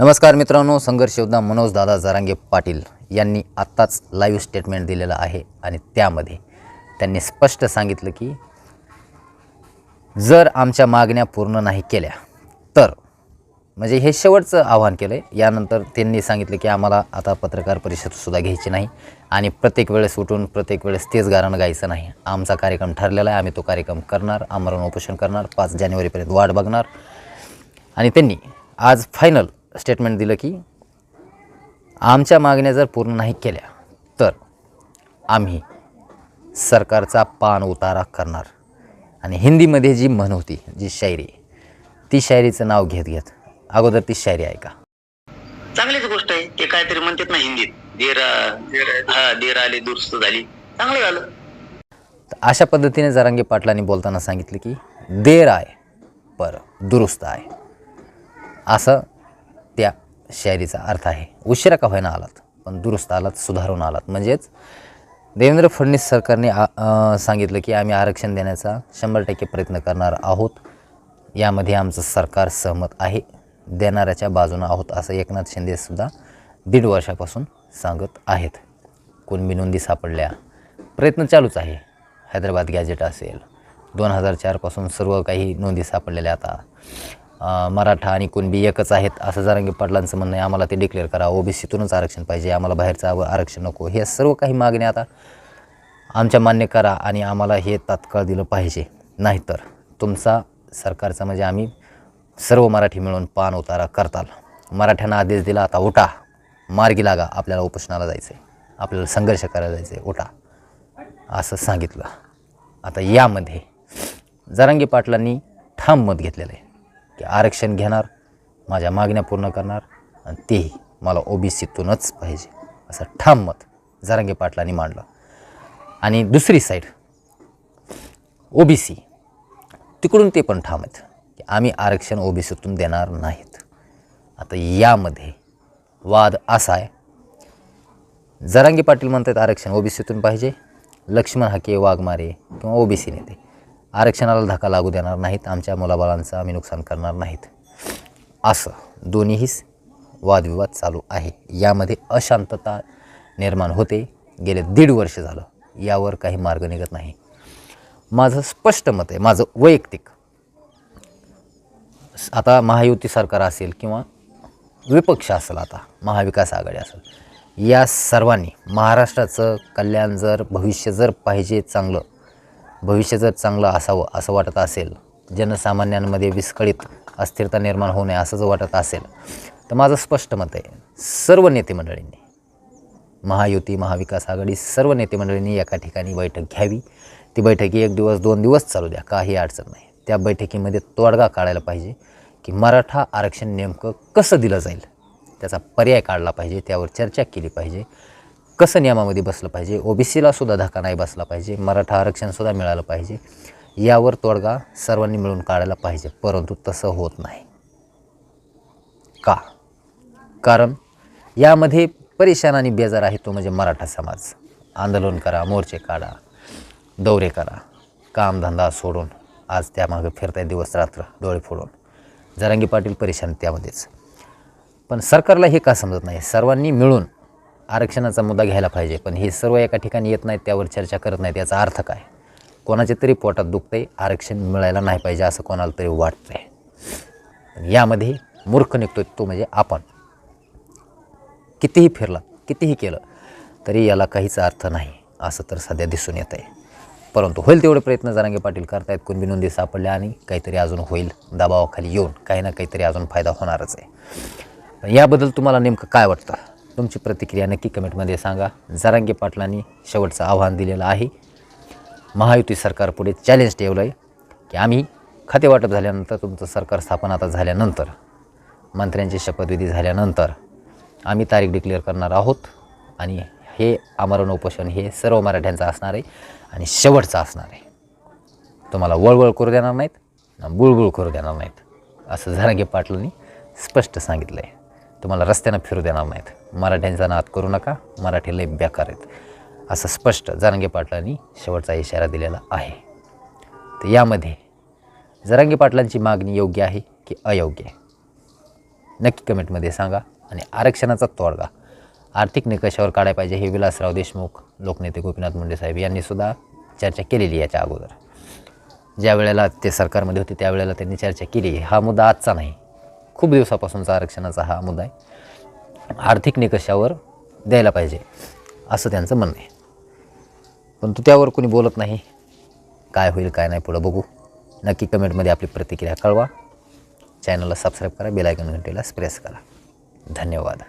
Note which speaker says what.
Speaker 1: नमस्कार मित्रांनो संघर्ष योद्धा मनोज दादा जरांगे पाटील यांनी आत्ताच लाईव्ह स्टेटमेंट दिलेलं आहे आणि त्यामध्ये त्यांनी स्पष्ट सांगितलं की जर आमच्या मागण्या पूर्ण नाही केल्या तर म्हणजे हे शेवटचं आव्हान केलं आहे यानंतर त्यांनी सांगितलं की आम्हाला आता पत्रकार परिषदसुद्धा घ्यायची नाही आणि प्रत्येक वेळेस उठून प्रत्येक वेळेस तेच गाणं गायचं नाही. आमचा कार्यक्रम ठरलेला आहे आम्ही तो कार्यक्रम करणार आमरण उपोषण करणार पाच जानेवारीपर्यंत वाट बघणार. आणि त्यांनी आज फायनल स्टेटमेंट दिलं की आमच्या मागण्या जर पूर्ण नाही केल्या तर आम्ही सरकारचा पान उतारा करणार. आणि हिंदीमध्ये जी म्हण होती जी शायरी ती शायरीचं नाव घेत घेत अगोदर ती शायरी ऐका.
Speaker 2: चांगलीच गोष्ट आहे. ते काहीतरी म्हणतात ना हिंदीत. देर हा देर आली दुरुस्त झाली. चांगलं झालं.
Speaker 1: तर अशा पद्धतीने जरांगे पाटलांनी बोलताना सांगितलं की देर आहे पर दुरुस्त आहे असं त्या शायरीचा अर्थ आहे. उशिरा का व्हायना आलात पण दुरुस्त आलात सुधारून आलात. म्हणजेच देवेंद्र फडणवीस सरकारने आ- सांगितलं की आम्ही आरक्षण देण्याचा शंभर टक्के प्रयत्न करणार आहोत. यामध्ये आमचं सरकार सहमत आहे. देणाऱ्याच्या बाजूनं आहोत असं एकनाथ शिंदेसुद्धा दीड वर्षापासून सांगत आहेत. कुणबी नोंदी सापडल्या? प्रयत्न चालूच आहे. हैदराबाद गॅजेट असेल. दोन हजार चारपासून सर्व काही नोंदी सापडलेल्या आता. मराठा आणि कुणबी एकच आहेत असं जरांगी पाटलांचं म्हणणं आहे. आम्हाला ते डिक्लेअर करा. ओबीसीतूनच आरक्षण पाहिजे. आम्हाला बाहेरचं आरक्षण नको. हे सर्व काही मागण्या आता आमच्या मान्य करा आणि आम्हाला हे तात्काळ दिलं पाहिजे. नाहीतर तुमचा सरकारचा म्हणजे आम्ही सर्व मराठी मिळून पान उतारा करताल. मराठ्यांना आदेश दिला आता उठा. मार्गी लागा. आपल्याला उपोषणाला जायचं आहे आपल्याला संघर्ष करायला जायचं आहे उठा. असं सांगितलं. आता यामध्ये जरांगी पाटलांनी ठाम मत घेतलेलं आहे. की आरक्षण घेणार माझ्या मागण्या पूर्ण करणार आणि तेही मला ओबीसीतूनच पाहिजे. असं ठाम मत जरांगे पाटलांनी मांडलं. आणि दुसरी साईड ओबीसी. तिकडून ते पण ठाम आहेत की आम्ही आरक्षण ओबीसीतून देणार नाहीत. आता यामध्ये वाद असा आहे जरांगी पाटील म्हणतात आरक्षण ओबीसीतून पाहिजे लक्ष्मण हाके वाघमारे किंवा ओबीसी नेते. आरक्षणाला धक्का लागू देणार नाहीत आमच्या मुलाबाळांचं आम्ही नुकसान करणार नाहीत. असं दोन्हीही वादविवाद चालू आहे. यामध्ये अशांतता निर्माण होते. गेले दीड वर्ष झालं. यावर काही मार्ग निघत नाही. माझं स्पष्ट मत आहे माझं वैयक्तिक. आता महायुती सरकार असेल किंवा विपक्ष असेल आता महाविकास आघाडी असेल या सर्वांनी महाराष्ट्राचं कल्याण जर भविष्य जर पाहिजे चांगलं भविष्य जर चांगलं असावं असं वाटत असेल जनसामान्यांमध्ये विस्कळीत अस्थिरता निर्माण होऊ नये असं जर वाटत असेल तर माझं स्पष्ट मत आहे सर्व नेते मंडळींनी महायुती महाविकास आघाडी सर्व नेते मंडळींनी एका ठिकाणी बैठक घ्यावी. ती बैठकी एक दिवस दोन दिवस चालू द्या काही अडचण नाही. त्या बैठकीमध्ये तोडगा काढायला पाहिजे की मराठा आरक्षण नेमकं कसं दिलं जाईल त्याचा पर्याय काढला पाहिजे त्यावर चर्चा केली पाहिजे. कसं नियमामध्ये बसलं पाहिजे? ओबीसीला सुद्धा धक्का नाही बसला पाहिजे. मराठा आरक्षणसुद्धा मिळालं पाहिजे. यावर तोडगा सर्वांनी मिळून काढायला पाहिजे परंतु तसं होत नाही. का? कारण यामध्ये परेशान आणि बेजार आहे तो म्हणजे मराठा समाज. आंदोलन करा मोर्चे काढा दौरे करा कामधंदा सोडून आज त्यामागे फिरताय दिवस रात्र डोळे फोडून. जरांगी पाटील परेशान त्यामध्येच. पण सरकारला हे का समजत नाही? सर्वांनी मिळून आरक्षणाचा मुद्दा घ्यायला पाहिजे पण हे सर्व एका ठिकाणी येत नाहीत त्यावर चर्चा करत नाहीत याचा अर्थ काय? कोणाच्या तरी पोटात दुखतंय आरक्षण मिळायला नाही पाहिजे असं कोणाला तरी वाटतंय. यामध्ये मूर्ख निघतोय तो म्हणजे आपण. कितीही फिरला कितीही केलं तरी याला काहीच अर्थ नाही असं तर सध्या दिसून येत आहे परंतु होईल तेवढे प्रयत्न जरांगे पाटील करतायत कुणबी नोंदी सापडल्या आणि काहीतरी अजून होईल दबावाखाली येऊन काही ना काहीतरी अजून फायदा होणारच आहे. याबद्दल तुम्हाला नेमकं काय वाटतं? तुमची प्रतिक्रिया नक्की कमेंटमध्ये सांगा. जरांगे पाटलांनी शेवटचं आव्हान दिलेलं आहे. महायुती सरकारपुढे चॅलेंज ठेवलं आहे की आम्ही खाते वाटप झाल्यानंतर तुमचं सरकार स्थापन आता झाल्यानंतर मंत्र्यांची शपथविधी झाल्यानंतर आम्ही तारीख डिक्लेअर करणार आहोत आणि हे आमरण उपोषण हे सर्व मराठ्यांचं असणार आहे आणि शेवटचं असणार आहे. तुम्हाला वळवळ करू देणार नाहीत ना बुळबुळ करू देणार नाहीत असं झरांगे पाटलांनी स्पष्ट सांगितलं आहे तुम्हाला रस्त्यानं फिरू देणार नाहीत. मराठ्यांचा नाद करू नका मराठी लय बेकार आहेत. असं स्पष्ट जरांगे पाटलांनी शेवटचा इशारा दिलेला आहे. तर यामध्ये जरांगे पाटलांची मागणी योग्य आहे की अयोग्य? आहे नक्की कमेंटमध्ये सांगा आणि आरक्षणाचा तोडगा. आर्थिक निकषावर काढायला पाहिजे हे विलासराव देशमुख लोकनेते गोपीनाथ मुंडे साहेब यांनीसुद्धा चर्चा केलेली याच्या अगोदर. ज्या वेळेला ते सरकारमध्ये होते त्यावेळेला त्यांनी चर्चा केली. हा मुद्दा आजचा नाही. खूप दिवसापासूनचा आरक्षणाचा हा मुद्दा आहे. आर्थिक निकषावर द्यायला पाहिजे असं त्यांचं म्हणणं आहे. परंतु त्यावर कोणी बोलत नाही. काय होईल काय नाही पुढं बघू. नक्की कमेंटमध्ये आपली प्रतिक्रिया कळवा. चॅनलला सबस्क्राईब करा बेलायकन घंटेला प्रेस करा. धन्यवाद.